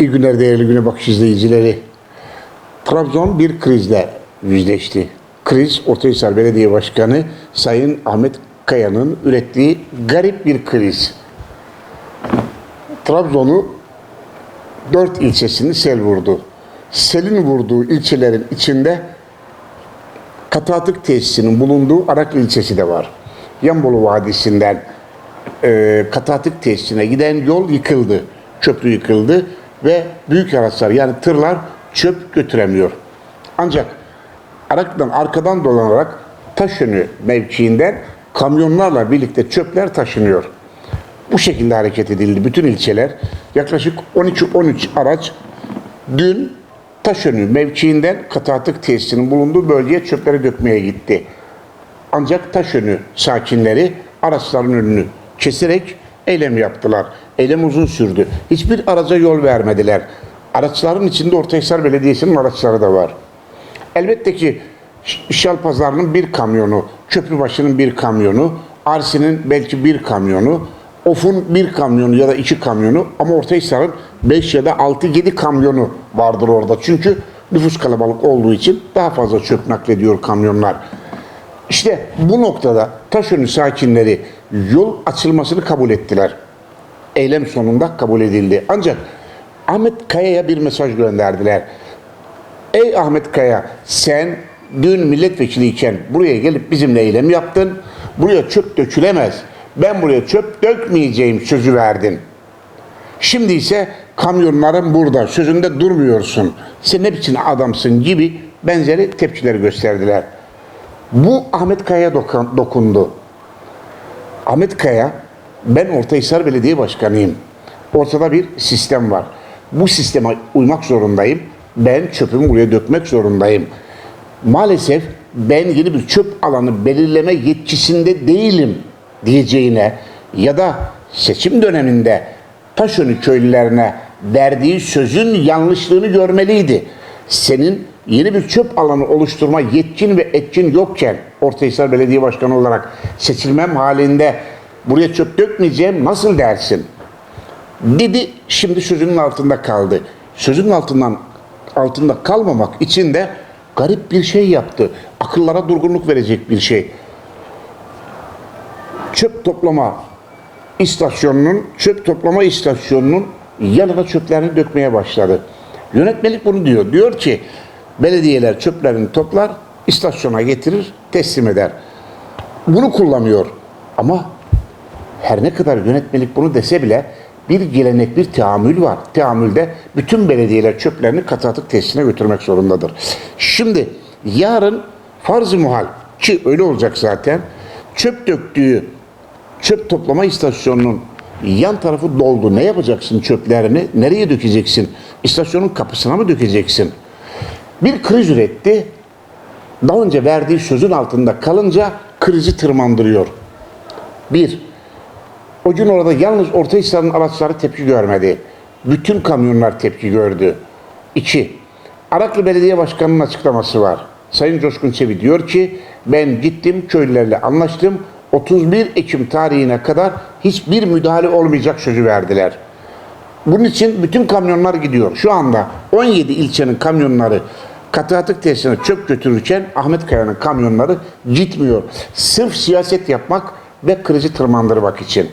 İyi günler değerli güne bakış izleyicileri. Trabzon bir krizle yüzleşti. Kriz Ortahisar Belediye Başkanı Sayın Ahmet Kaya'nın ürettiği garip bir kriz. Trabzon'u dört ilçesini sel vurdu. Selin vurduğu ilçelerin içinde katı atık tesisinin bulunduğu Araklı ilçesi de var. Yambolu Vadisi'nden e, katı atık tesisine giden yol yıkıldı. Çöplü yıkıldı ve büyük araçlar yani tırlar çöp götüremiyor. Ancak Araklı'dan arkadan dolanarak taşönü mevkiinden kamyonlarla birlikte çöpler taşınıyor. Bu şekilde hareket edildi bütün ilçeler. Yaklaşık 12-13 araç dün Taşönü mevkiinden katı atık tesisinin bulunduğu bölgeye çöpleri dökmeye gitti. Ancak Taşönü sakinleri araçların önünü keserek eylem yaptılar. Eylem uzun sürdü. Hiçbir araca yol vermediler. Araçların içinde Ortahisar Belediyesi'nin araçları da var. Elbette ki Şal bir kamyonu, Köprübaşı'nın bir kamyonu, Arsin'in belki bir kamyonu, Of'un bir kamyonu ya da iki kamyonu ama Ortahisar'ın 5 ya da 6-7 kamyonu vardır orada. Çünkü nüfus kalabalık olduğu için daha fazla çöp naklediyor kamyonlar. İşte bu noktada Taşönü sakinleri yol açılmasını kabul ettiler. Eylem sonunda kabul edildi. Ancak Ahmet Kaya'ya bir mesaj gönderdiler. Ey Ahmet Kaya sen dün milletvekiliyken buraya gelip bizimle eylem yaptın. Buraya çöp dökülemez. Ben buraya çöp dökmeyeceğim sözü verdin. Şimdi ise kamyonların burada sözünde durmuyorsun. Sen ne biçim adamsın gibi benzeri tepkileri gösterdiler. Bu Ahmet Kaya'ya dokundu. Ahmet Kaya, ben Ortahisar Belediye Başkanıyım. Ortada bir sistem var. Bu sisteme uymak zorundayım. Ben çöpümü buraya dökmek zorundayım. Maalesef ben yeni bir çöp alanı belirleme yetkisinde değilim diyeceğine ya da seçim döneminde Taşönü köylülerine verdiği sözün yanlışlığını görmeliydi. Senin yeni bir çöp alanı oluşturma yetkin ve etkin yokken Ortahisar Belediye Başkanı olarak seçilmem halinde buraya çöp dökmeyeceğim nasıl dersin? Dedi şimdi sözünün altında kaldı. Sözünün altından altında kalmamak için de garip bir şey yaptı. Akıllara durgunluk verecek bir şey. Çöp toplama istasyonunun, çöp toplama istasyonunun yanına çöplerini dökmeye başladı. Yönetmelik bunu diyor. Diyor ki belediyeler çöplerini toplar, istasyona getirir, teslim eder. Bunu kullanıyor. Ama her ne kadar yönetmelik bunu dese bile bir gelenek, bir teamül var. Teamülde bütün belediyeler çöplerini katı atık tesisine götürmek zorundadır. Şimdi yarın farz-ı muhal ki öyle olacak zaten çöp döktüğü çöp toplama istasyonunun yan tarafı doldu. Ne yapacaksın çöplerini? Nereye dökeceksin? İstasyonun kapısına mı dökeceksin? Bir kriz üretti. Daha önce verdiği sözün altında kalınca krizi tırmandırıyor. Bir, o gün orada yalnız Ortahisar'ın araçları tepki görmedi. Bütün kamyonlar tepki gördü. İki, Araklı Belediye Başkanı'nın açıklaması var. Sayın Coşkun Çevi diyor ki ben gittim köylülerle anlaştım. 31 Ekim tarihine kadar hiçbir müdahale olmayacak sözü verdiler. Bunun için bütün kamyonlar gidiyor. Şu anda 17 ilçenin kamyonları katı tesisine çöp götürürken Ahmet Kaya'nın kamyonları gitmiyor. Sırf siyaset yapmak ve krizi tırmandırmak için.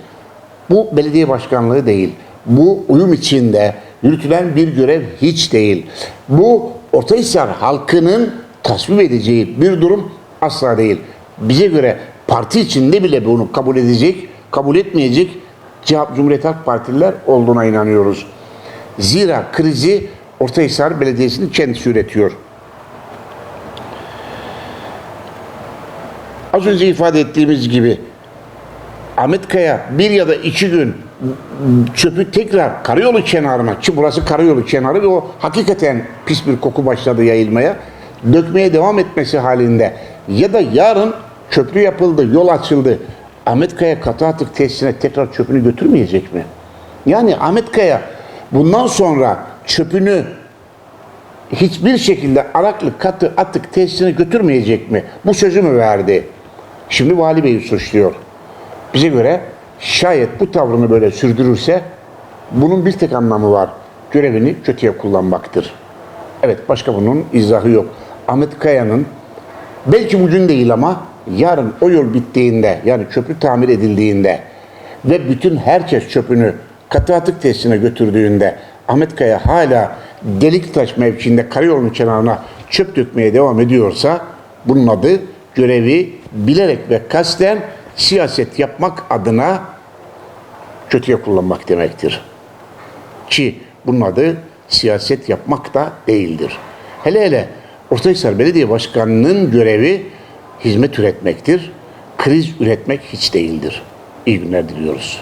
Bu belediye başkanlığı değil. Bu uyum içinde yürütülen bir görev hiç değil. Bu Ortahisar halkının tasvip edeceği bir durum asla değil. Bize göre parti içinde bile bunu kabul edecek, kabul etmeyecek cevap Cumhuriyet Halk Partililer olduğuna inanıyoruz. Zira krizi Ortahisar Belediyesi'nin kendisi üretiyor. Az önce ifade ettiğimiz gibi Ahmet Kaya bir ya da iki gün çöpü tekrar karayolu kenarına ki burası karayolu kenarı ve o hakikaten pis bir koku başladı yayılmaya dökmeye devam etmesi halinde ya da yarın köprü yapıldı, yol açıldı. Ahmet Kaya katı atık tesisine tekrar çöpünü götürmeyecek mi? Yani Ahmet Kaya bundan sonra çöpünü hiçbir şekilde Araklı katı atık tesisine götürmeyecek mi? Bu sözü mü verdi? Şimdi Vali Bey'i suçluyor. Bize göre şayet bu tavrını böyle sürdürürse bunun bir tek anlamı var. görevini kötüye kullanmaktır. Evet başka bunun izahı yok. Ahmet Kaya'nın belki bugün değil ama yarın o yol bittiğinde yani köprü tamir edildiğinde ve bütün herkes çöpünü katı atık tesisine götürdüğünde Ahmet Kaya hala Deliktaş mevkiinde karayolunun kenarına çöp dökmeye devam ediyorsa bunun adı görevi bilerek ve kasten siyaset yapmak adına kötüye kullanmak demektir. Ki bunun adı siyaset yapmak da değildir. Hele hele Ortahisar Belediye Başkanı'nın görevi hizmet üretmektir. Kriz üretmek hiç değildir. İyi günler diliyoruz.